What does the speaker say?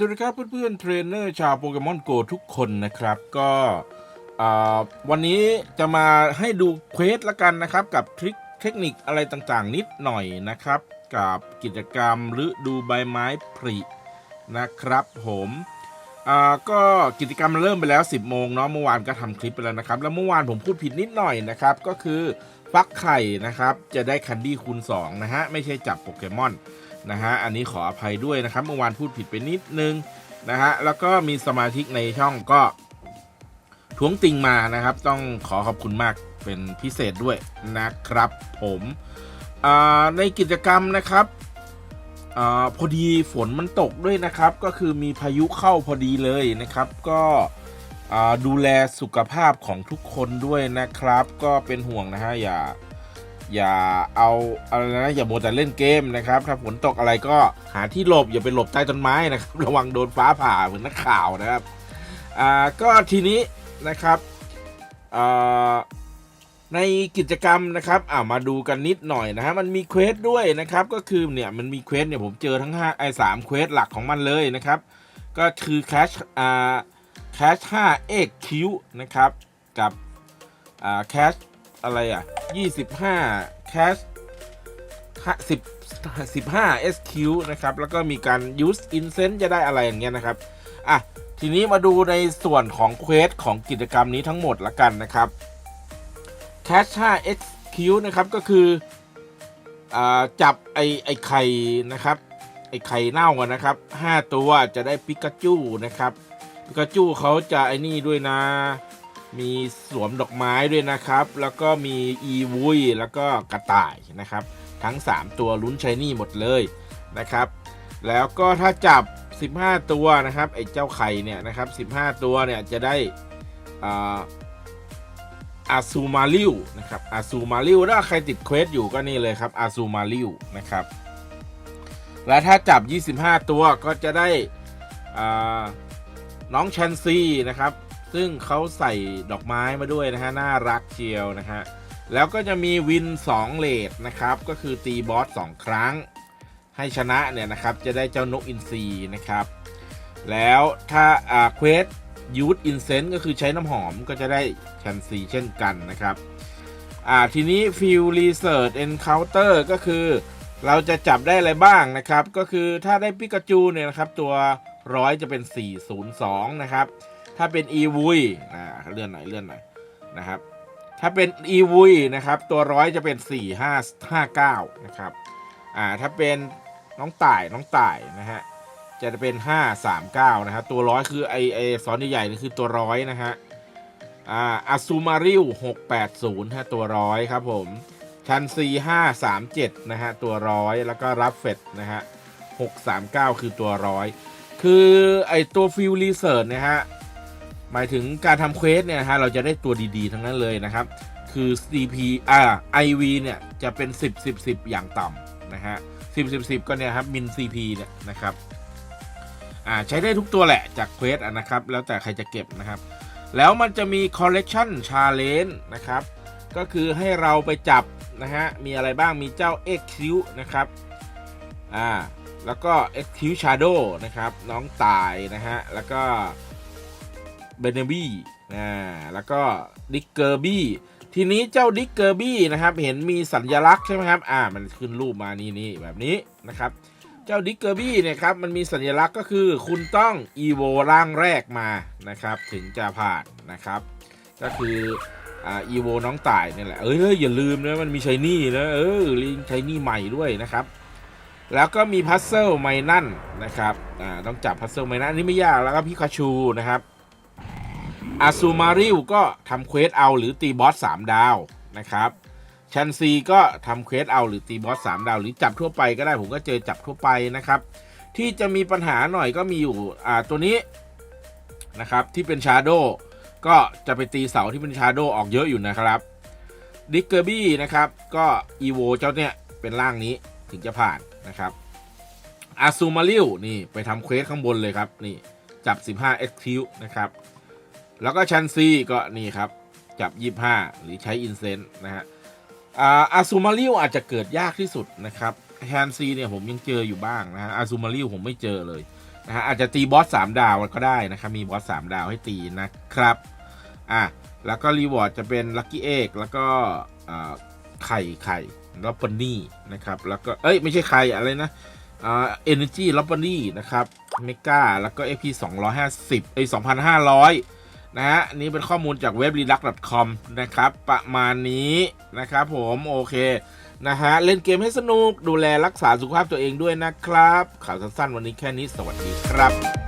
สวัสดีครับเพื่อนๆเทรนเนอร์ชาวโปเกมอนโกทุกคนนะครับ ก็วันนี้จะมาให้ดูเควสละกันนะครับ กับทริคเทคนิคอะไรต่างๆ นิดหน่อยนะครับ กับกิจกรรมหรือดูใบไม้ผลินะครับ ผมก็กิจกรรมมันเริ่มไปแล้ว 10 โมงเนาะเมื่อวานก็ทำคลิปไปแล้วนะครับ แล้วเมื่อวานผมพูดผิดนิดหน่อยนะครับ ก็คือฟักไข่นะครับ จะได้คันดี้คูณ2นะฮะไม่ใช่จับโปเกมอน นะฮะอันนี้ขออภัยด้วยนะครับเมื่อวานพูดผิดไปนิดนึงนะฮะแล้วก็มีสมาชิกในช่องก็ท้วงติงมานะครับ ต้องขอขอบคุณมากเป็นพิเศษด้วยนะครับผมในกิจกรรมนะครับอพอดีฝนมันตกด้วยนะครับ ก็คือมีพายุเข้าพอดีเลยนะครับ ก็ดูแลสุขภาพของทุกคนด้วยนะครับ ก็เป็นห่วงนะฮะอย่า อย่าเอาอะไรนะอย่าโมวแต่เล่นเกมนะครับ ถ้าฝนตกอะไรก็หาที่หลบอย่าไปหลบใต้ต้นไม้นะครับ ระวังโดนฟ้าผ่าเหมือนนักข่าวนะครับอ่าก็ทีนี้นะครับอ่าในกิจกรรมนะครับอ่ามาดูกันนิดหน่อยนะฮะมันมีเควสด้วยนะครับ ก็คือเนี่ยมันมีเควสเนี่ยผมเจอทั้ง5ไอ้สามเควสหลักของมันเลยนะครับ ก็คือแคชอ่าแคช5 x q นะครับ กับอ่าแคชอะไรอะ 25 cash 10 15 SQ นะครับ แล้วก็มีการ use incense จะได้อะไรอย่างเงี้ยนะครับ อะ ทีนี้มาดูในส่วนของเควสของกิจกรรมนี้ทั้งหมดละกันนะครับ cash 5 SQ นะครับ ก็คืออ่าจับไอไอไข่นะครับ ไอไข่เน่าอะนะครับ 5 ตัวจะได้ปิกาจูนะครับ ปิกาจูเขาจะไอนี่ด้วยนะ มีสวมดอกไม้ด้วยนะครับ แล้วก็มีอีวุยแล้วก็กระต่ายนะครับ ทั้ง 3 ตัวลุ้นชายนี่หมดเลยนะครับ แล้วก็ถ้าจับ 15 ตัวนะครับไอ้เจ้าไข่เนี่ยนะครับ15 ตัวเนี่ยจะได้อาซูมาริวนะครับอาซูมาริวถ้าใครติดเควสอยู่ก็นี่เลยครับอาซูมาริวนะครับ และถ้าจับ 25 ตัวก็จะได้น้องชันซีนะครับ ซึ่งเขาใส่ดอกไม้มาด้วยนะฮะน่ารักเชียวนะฮะแล้วก็จะมีวิน 2 เลดนะครับ ก็คือตีบอส2ครั้ง ให้ชนะเนี่ยนะครับจะได้เจ้านกอินทรีนะครับ แล้วถ้าอ่าเควสยูทอินเซนต์ก็คือใช้น้ำหอมก็จะได้ชันซีเช่นกันนะครับอ่าทีนี้ฟิลรีเสิร์ชเอนเคาน์เตอร์ก็คือ เราจะจับได้อะไรบ้างนะครับ ก็คือถ้าได้ปิกาจูเนี่ยนะครับ ตัวร้อยจะเป็น 402 นะครับ ถ้าเป็น e v u i นะเลื่อนหน่อยเลื่อนหน่อยนะครับ ถ้าเป็น e v นะครับ ตัวร้อยจะเป็น 4559 นะครับ อ่า ถ้าเป็นน้องต่ายน้องต่ายนะฮะ จะเป็น 539 นะฮะ ตัวร้อยคือไอไอซอนใหญ่ๆนี่คือตัวร้อยนะฮะ อ่าอาซูมาริว680ฮะตัวร้อยครับผมชันซี537นะฮะ ตัวร้อยแล้วก็รับเฟดนะฮะ639คือตัวร้อย คือไอตัวฟิลรีเสิร์ชนะฮะ หมายถึงการทำเควสเนี่ยฮะเราจะได้ตัวดีๆ ทั้งนั้นเลยนะครับ คือ CP อ่า IV เนี่ยจะเป็น 10 10 10 อย่างต่ำนะฮะ10 10 10 ก็เนี่ยครับมิน CP เนี่ยนะครับอ่าใช้ได้ทุกตัวแหละจากเควสอะนะครับ แล้วแต่ใครจะเก็บนะครับ แล้วมันจะมี collection challenge นะครับ ก็คือให้เราไปจับนะฮะ มีอะไรบ้างมีเจ้า XQ นะครับอ่าแล้วก็ XQ Shadow นะครับ น้องตายนะฮะ แล้วก็ เบเนบี้อ่าแล้วก็ดิกเกอร์บี้ทีนี้เจ้าดิกเกอร์บี้นะครับ เห็นมีสัญลักษณ์ใช่ไหมครับอ่ามันขึ้นรูปมานี่นี่แบบนี้นะครับ เจ้าดิกเกอร์บี้เนี่ยครับมันมีสัญลักษณ์ก็คือคุณต้องอีโวร่างแรกมานะครับ ถึงจะผ่านนะครับ ก็คืออ่าอีโวน้องต่ายนี่แหละ เอ้ยอย่าลืมนะมันมีชายนี่นะเออลิงชายนี่ใหม่ด้วยนะครับ แล้วก็มีพัซเซิลไมนั่นนะครับอ่าต้องจับพัซเซิลไมนั่นอันนี้ไม่ยากแล้วก็พิคาชูนะครับ อาซูมาริวก็ทำเควสเอาหรือตีบอส3ดาวนะครับชันซีก็ทำเควสเอาหรือตีบอส3ดาว หรือจับทั่วไปก็ได้ผมก็เจอจับทั่วไปนะครับ ที่จะมีปัญหาหน่อยก็มีอยู่อ่าตัวนี้นะครับที่เป็นชาโดก็จะไปตีเสาที่เป็นชาโดออกเยอะอยู่นะครับดิกเกอร์บี้นะครับก็อีโวเจ้าเนี่ยเป็นร่างนี้ถึงจะผ่านนะครับอาซูมาริวนี่ไปทำเควสข้างบนเลยครับนี่จับ 15 x q นะครับ แล้วก็ชันซีก็นี่ครับ จับ 25 หรือใช้อินเซนต์นะฮะอาอาซูมาริวอาจจะเกิดยากที่สุดนะครับชันซีเนี่ยผมยังเจออยู่บ้างนะฮะอาซูมาริวผมไม่เจอเลยนะฮะอาจจะตีบอส3ดาวก็ได้นะครับ มีบอส3ดาวให้ตีนะครับอะแล้วก็รีวอร์ดจะเป็นลั c กี้เอกแล้วก็อ่าไข่ไข่ลอปเปอร์นี่นะครับแล้วก็เอ้ยไม่ใช่ไข่อะไรนะอ่าเอเนจีลอปเปอร์นี่นะครับเมกาแล้วก็ AP 250เอ้ย2,500นะฮะอั นนี้เป็นข้อมูลจากเว็บ redux.com นะครับ ประมาณนี้นะครับผมโอเคนะฮะเล่นเกมให้สนุกดูแลรักษาสุขภาพตัวเองด้วยนะครับ ข่าวสั้นๆ วันนี้แค่นี้สวัสดีครับ